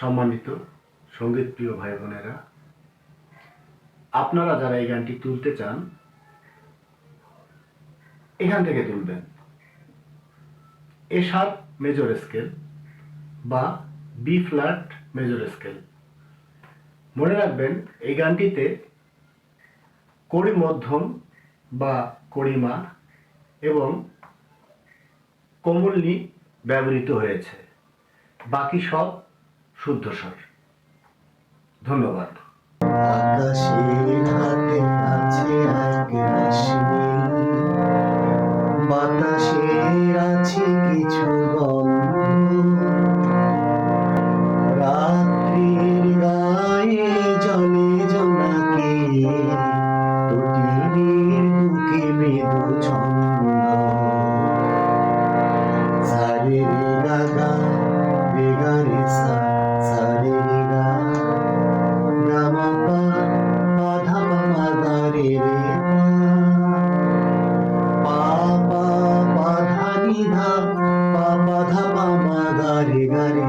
সম্মানিত সংগীত প্রিয় ভাই বোনেরা আপনারা যারা এই গানটি তুলতে চান, এখান থেকে তুলবেন। এ সাত মেজর স্কেল বা বি ফ্ল্যাট মেজর স্কেল। মনে রাখবেন, এই গানটিতে কড়ি মধ্যম বা কড়িমা এবং কোমলনি ব্যবহৃত হয়েছে। বাকি সব শুদ্ধস্বর ধন্যবাদ। বাতাসে আছে কিছু ಮ ಗ ರಿ ಗ ರಿ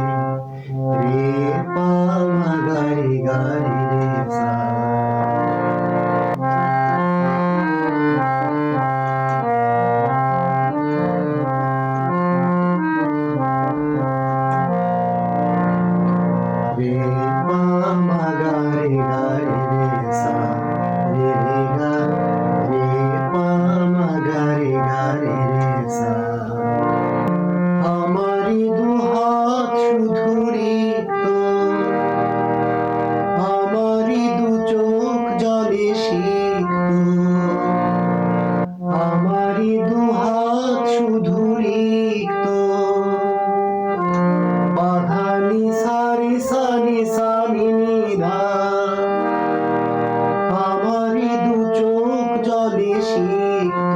আমারি দু চোখ জলে সিক্ত।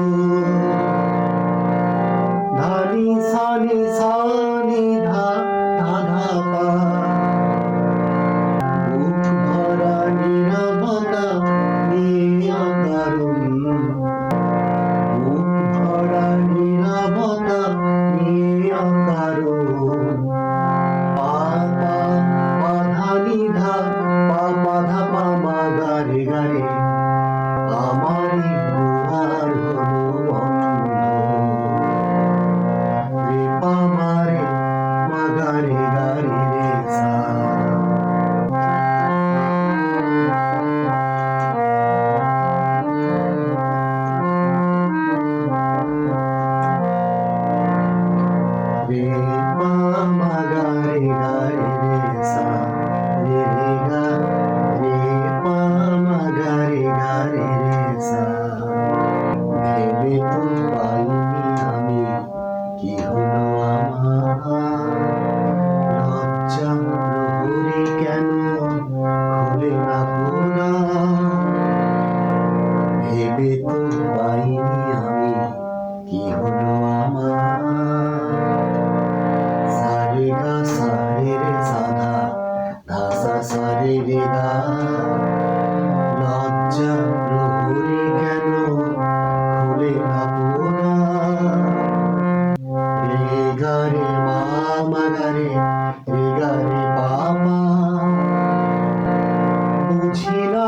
ধানি সানি সানি ধা ধাধা পা। উঠ ভরা লাগে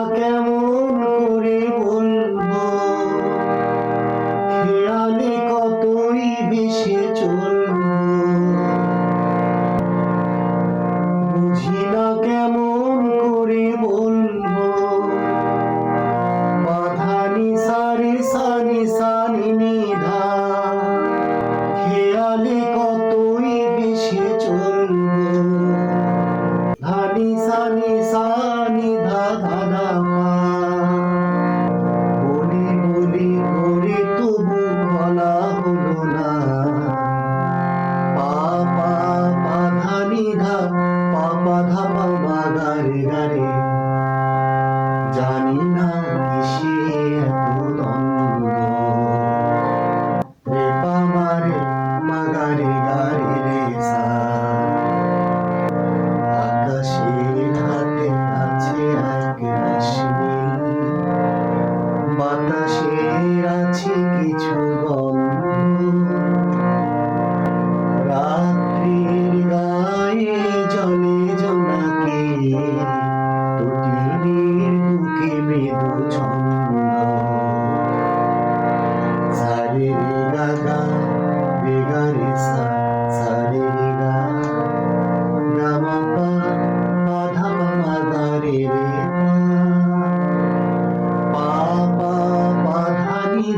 welcome. গারে গারে রে সা আকাশের হাতে আছে এক রাশি আছে কিছু গল্প।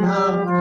now.